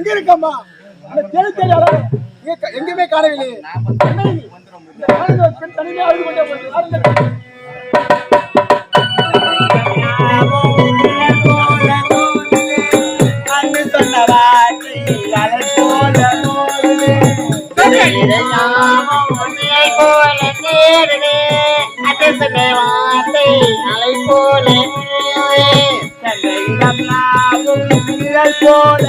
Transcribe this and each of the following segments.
எங்க இருக்கம்மா அந்த தேடி தேடி அலையுறேன். எங்க க- எங்கேயுமே காணவில்லை என்ன இது? இந்த காலையில ஒரு அழுது கொண்டே போகுது. போல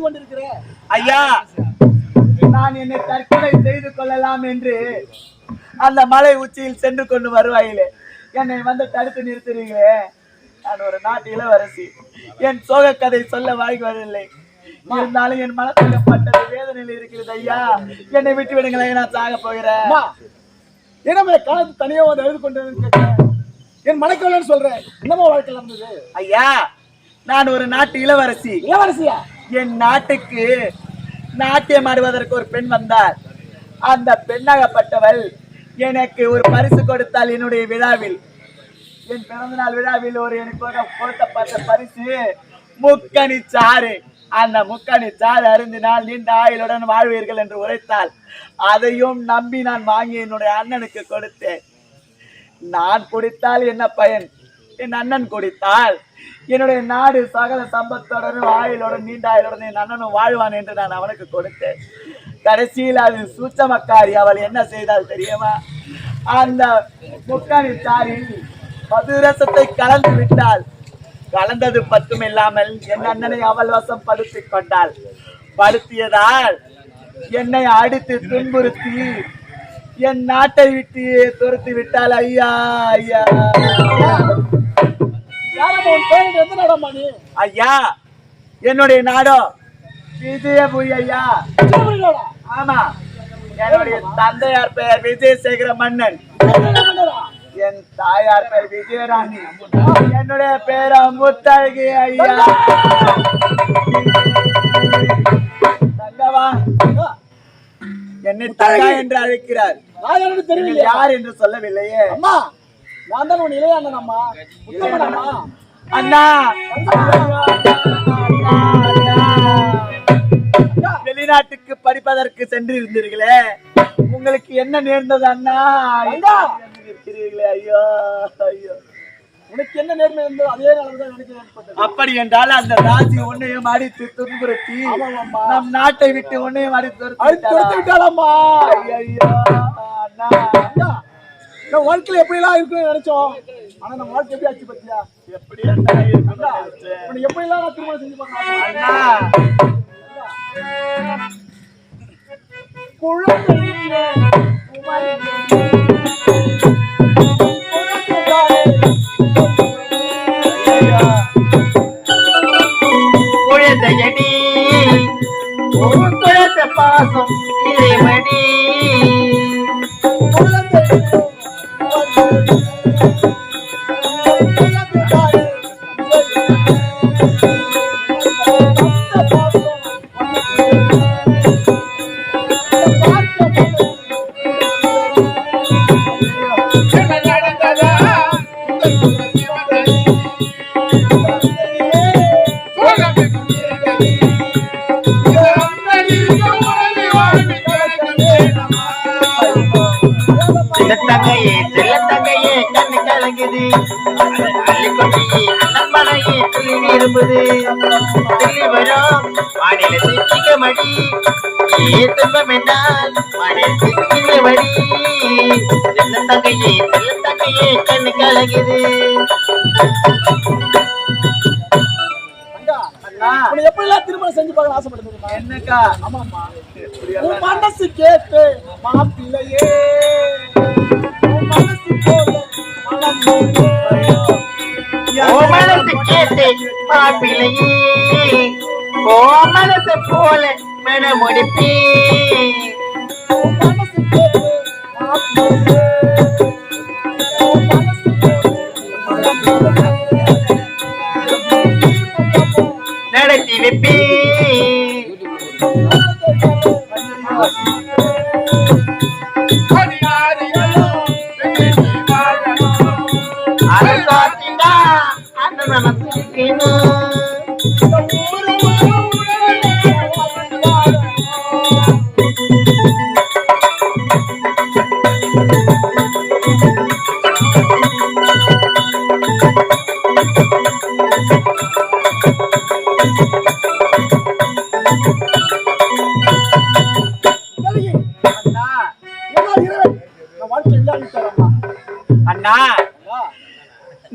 கொண்டிருக்கிற? ஐயா! நான் என்னை தற்கொலை செய்து கொள்ளலாம் என்று அந்த மலை உச்சியில் சென்று கொண்டு வருவாயிலே. என்னை வந்து தடுத்து நிறுத்துறீங்களே? நான் ஒரு நாட்டு இளவரசி. என் சோக கதை சொல்ல வாய்வதில்லை இருந்தாலும் என் மனசுக்கு பட்டது வேதனையில் இருக்கிறது ஐயா. என்னை விட்டு விடுங்களேன் நான் சாக போகிறேன். இந்த காலத்து தனியா வந்து அழுது கொண்டு என் மனைக்கவலன்னு சொல்றேன். என்னம்மா வாழ்க்கை நடந்தது? ஐயா நான் ஒரு நாட்டு இளவரசி. இளவரசியா? என் நாட்டுக்கு நாட்டியம் ஆடுவதற்கு ஒரு பெண் வந்தார். அந்த பெண்ணாகப்பட்டவள் எனக்கு ஒரு பரிசு கொடுத்தால் என்னுடைய விழாவில். என் பிறந்தநாள் விழாவில் ஒரு எனக்கு கொடுத்தப்பட்ட பரிசு. முக்கணி சாறு அந்த முக்கணி சாறு அருந்தினால் நீண்ட ஆயுளுடன் வாழ்வீர்கள் என்று உரைத்தாள். அதையும் நம்பி நான் வாங்கி என்னுடைய அண்ணனுக்கு கொடுத்தேன். நான் குடித்தால் என்ன பயன்? என் அண்ணன் குடித்தால். என்னுடைய நாடு சகல சம்பத்துடனும் ஆயுளுடன் நீண்ட ஆயுளுடன் என் அண்ணனும் வாழ்வான் என்று நான் அவனுக்கு கொடுத்தேன். கடைசியில் அது சூச்சமக்காரி அவள் என்ன செய்தால் தெரியுமா? அந்த முக்காணி சாரில் மதுரசத்தை கலந்து விட்டாள். கலந்தது பத்தும் இல்லாமல் என் அண்ணனை அவள் வசம் படுத்திக் கொண்டாள். படுத்தியதால் என்னை அடித்து துன்புறுத்தி என் நாட்டை விட்டு துரத்தி விட்டால் ஐயா ஐயா. ஐயா என்னுடைய நாடோ விஜயபுரி ஐயா. ஆமா என்னுடைய தந்தையார் பெயர் விஜயசேகர மன்னன்? என் தாயார் பெயர் விஜயராணி. என்னுடைய பேர் முத்தழகி ஐயா. தங்கவா. என்னை தங்கா என்று அழைக்கிறார். தெரியலையா யார் என்று சொல்லவில்லையே. அம்மா நான் தான் உன் இளைய அண்ணன் அம்மா. உத்தமனம்மா அண்ணா. வெளிநாட்டுக்கு படிப்பதற்கு சென்றிருந்தீர்களே. உங்களுக்கு என்ன நேர்ந்தது அண்ணா. இருக்கிறீர்களே ஐயோ ஐயோ. உனக்கு என்ன நேர்மை இருந்தோ அதே அளவு தான் எனக்கு ஏற்பட்டது. அப்படி என்றால் அந்த ராசி உன்னையும் அடித்து துன்புறுத்தி. நம் நாட்டை விட்டு உன்னையும் அடித்து அடித்து கொடுத்து விட்டாளம்மா ஐயோ அண்ணா. இந்த வாழ்க்கையில எப்படி எல்லாம் இருக்குன்னு நினைச்சோம். ஆனா நம்ம வாழ்க்கை எப்படி ஆச்சு பத்தியா? எப்படி எப்படி எல்லாம் திருமணம் செஞ்சு பார்க்கலாம் அண்ணா. கலங்குது மனையே துள்ளி வரும் சிக்கிக்க மடி. ஏ துன்பம் என்றால் மாநில சிக்கிக்க மடி. சின்ன தங்கையே செல்ல தங்கையே கண்ணு கலங்குது அண்ணா உன்னை எப்படி எல்லாம் திருமணம் செஞ்சு பார்க்க ஆசைப்படுது என்னக்கா? இப்படி உன் மனசு கேட்டு மாப்பிள்ளையே. உன் கேட்டு மாப்பிள்ளையே ஓ போல மனமுடிப்பே. நடத்தி வைப்பே.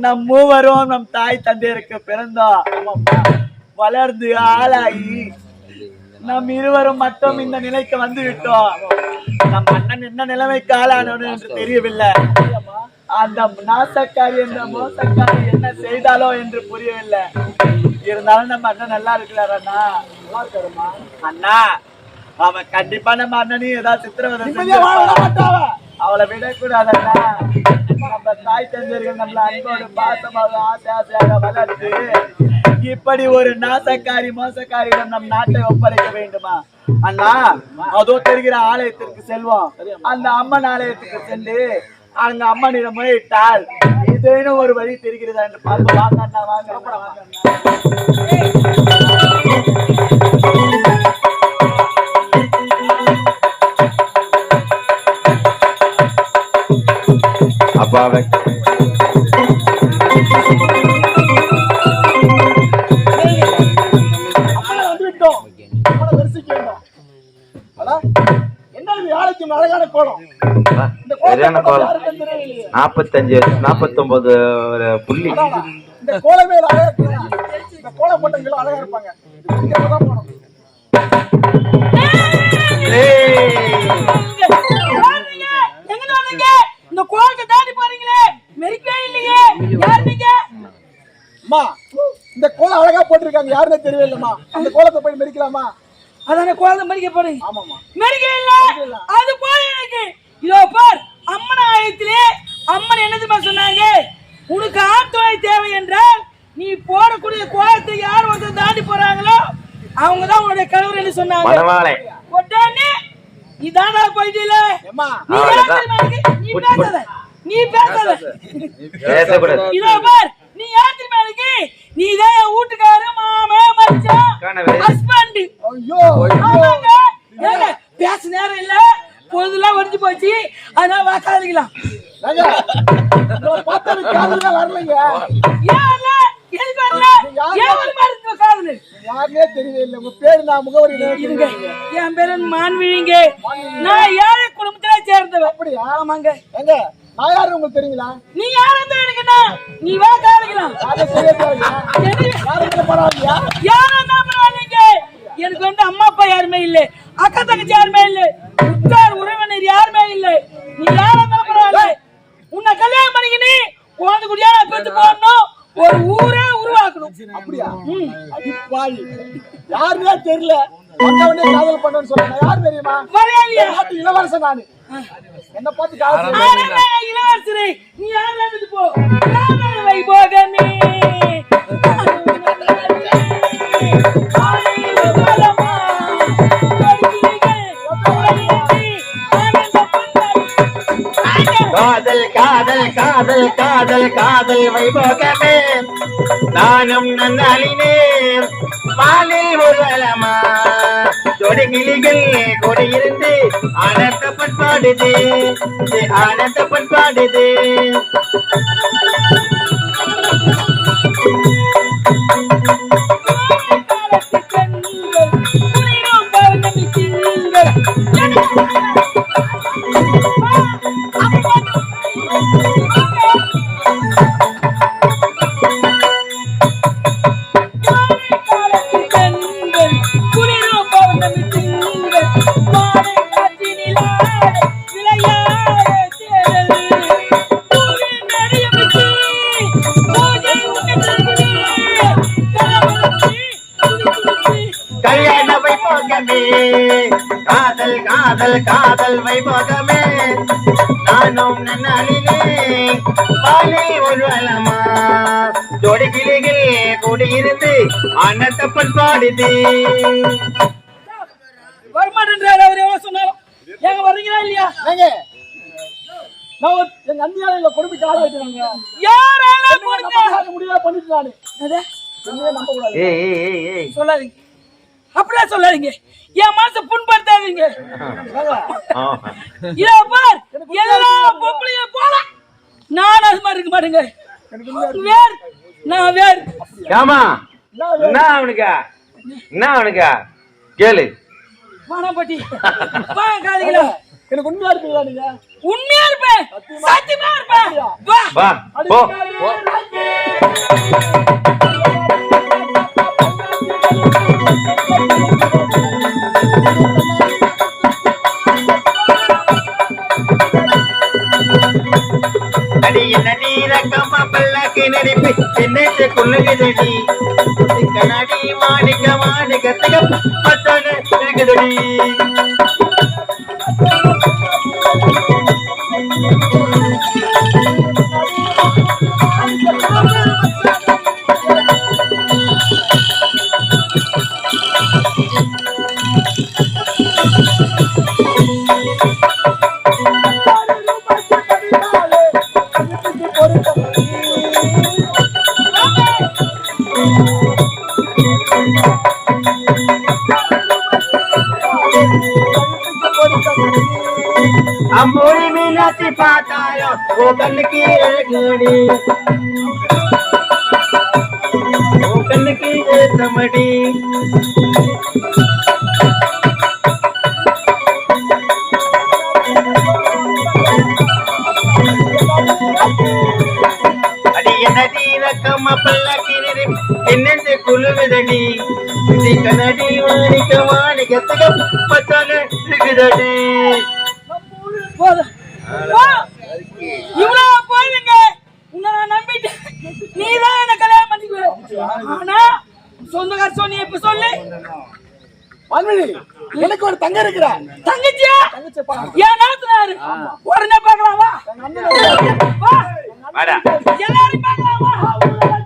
நம் மூவரும் நம் தாய் தந்தையருக்கு பிறந்தோம் வளர்ந்து ஆளாகி நம் இருவரும் மட்டும் இந்த நிலைக்கு வந்து விட்டோம் நம் அண்ணன் என்ன நிலைமைக்கு ஆளானோன்னு என்று தெரியவில்லை. அந்த நாசக்காரி என்ற மோசக்காரி என்ன செய்தாலோ என்று புரியவில்லை. இருந்தாலும் நம்ம அண்ணன் நல்லா இருக்கிறார் அண்ணா. அண்ணா அவன் கண்டிப்பா நம்ம அண்ணனையும் ஏதாவது சித்திரவதை அவளை விடக்கூடாதண்ணா. நம்ம தாய் தந்தையர்கள் நம்மள அன்போடு பாசமாக ஆசை ஆசையாக வளர்த்து இப்படி ஒரு நாசக்காரி மோசக்காரியிடம் நம் நாட்டை ஒப்படைக்க வேண்டுமா? அண்ணா அதோ தெரிகிற ஆலயத்திற்கு செல்வோம். அந்த அம்மன் ஆலயத்துக்கு சென்று அங்க அம்மனிடம் முறையிட்டால் இதுன்னு ஒரு வழி தெரிகிறதா என்று பார்த்து வாங்க அண்ணா வாங்க அண்ணா, வாங்க யாழைக்கும் அழகான கோலம். சரியான கோலம். நாற்பத்தஞ்சு நாற்பத்தொன்பது ஒரு புள்ளி. அதான், இந்த கோலமே அழகா இருக்குல்ல? இந்த கோலம் போட்டவங்களும் அழகா இருப்பாங்க. போட்டிருக்காங்க யாருன்னே தெரியவே இல்லம்மா அந்த கோலத்தை போய் மெரிக்கலாமா அதான கோலத்தை மறிக்க போறீங்க ஆமாம்மா. மெரிக்க இல்ல அது போல எனக்கு. இதோ பார் அம்மன் ஆலயத்திலே அம்மன் என்ன தெரியுமா சொன்னாங்க? உனக்கு ஆண் துணை தேவை என்றால் நீ போடக்கூடிய கோலத்தை யார் ஒருத்தர் தாண்டி போறாங்களோ அவங்க தான் உன்னுடைய கணவர் சொன்னாங்க. மணவாளை. உடனே நீ தாண்டா போயிட்டீல? நீ பேசாத. நீ பேசாத. பேசக்கூடாது. இதோ பார் நீ யார் தெரியுமா எனக்கு நீ தான் என் வீட்டுக்காரரு மாமே மச்சான். ஹஸ்பண்ட் ஐயோ. ஆமாங்க. ஏங்க பேச நேரம் இல்ல. பொழுதுலாம் ஒடிஞ்சு போச்சு. அதனால வாக்காளிக்கலாம் என் பேரு மான்விழிங்க. நான் ஏழை குடும்பத்துல சேர்ந்தவன். அப்படியா? ஆமாங்க. எங்க நான் யாரு உங்களுக்கு தெரியுங்களா? நீ யார் இருந்தா எனக்குண்ணா நீ வா காலிக்கலாம் யாரும் தெரிய தேவையில்லையா யாரும் பரவாயில்லையா யாரா இருந்தா பரவாயில்லைங்க? எனக்கு வந்து அம்மா அப்பா யாருமே இல்ல. அக்கா தங்கச்சி யாருமே இல்ல. உற்றார் உறவினர் யாருமே இல்ல. நீ யாரா இருந்தாலும் பரவாயில்ல. உன்னை கல்யாணம் பண்ணிக்கினு குழந்தை குடியா பெத்து போடணும். ஒரு ஊரே உருவாக்கணும். அப்படியா? அடி பாய் யாருன்னே தெரியல. காதல் பண்ணேன்னு சொல்றேன் யார் தெரியுமா? இளவரசன் நானு. என்ன பார்த்து இளவரசரை நீ யாரா இருந்து போ? வை போகமே? காதல் காதல் காதல் காதல் காதல் வைபோகமே நானும் நன்னாளினே வானில் உருவலமா ஜோடி கிளிகள் கொடி ஆனந்த பண்பாடுது. ஆனந்த பண்பாடுது. காதல் காதல் வைபோகமே. நானும் நன்னாளிலே வாழை ஒரு அலமா. ஜோடி கிளிகள் கூடியிருந்து ஆனந்தப்பன் பாடுது. வரமாட்டேன்றாரு அவர் எவ்வளவு சொன்னாலும். ஏங்க வர்றீங்களா இல்லையா? ஏங்க. நான் எங்க அண்ணியால எங்க கொடுமைக்கு ஆள வைக்கிறாங்க யாரால முடியல பண்ணிட்டு நானு. சொல்லாதீங்க. அப்படிலாம் சொல்லாதீங்க. என் மனசை புண்படுத்தாதீங்க. இதோ பார் எல்லா பொம்பளையும் போல. நான் அது மாதிரி இருக்க மாட்டேங்க. வேர் நான் வேர். ஏமா என்ன அவனுக்கு? என்ன அவனுக்கு? கேளு. மானாப்பட்டி வா காதிகளா. எனக்கு உண்மையா இருப்பீங்களா நீங்க? உண்மையா இருப்பேன். சத்தியமா. இருப்பேன். வா. வா போ. கொள்ளுகுதடி கண்ணாடி மாணிக்க மாணிக்கத்துக்கு பத்தான இருக்குதடி அம்மொழி மீனாட்சி பார்த்தாலும் ஓ की அழகுடி ஓ கண்ணுக்கு ஏத்தமடி அடி என்னடி ரக்கம்மா பல்லாக்கி என்னென்று குழுவுதடி இது பத்தான இருக்குதடி போதும். இவ்வளவு போயிருங்க. உன்னை நான் நம்பிட்டேன். நீதான் என்ன கல்யாணம் பண்ணிக்குவ. ஆனா சொந்தக்கார சொன்னி இப்ப சொல்லு. மன்மணி எனக்கு ஒரு தங்க இருக்கிறா. தங்கச்சியா? என் நாத்தனாரு. உடனே பார்க்கலாம்? வா வா வாடா. எல்லாரும் பார்க்கலாம்?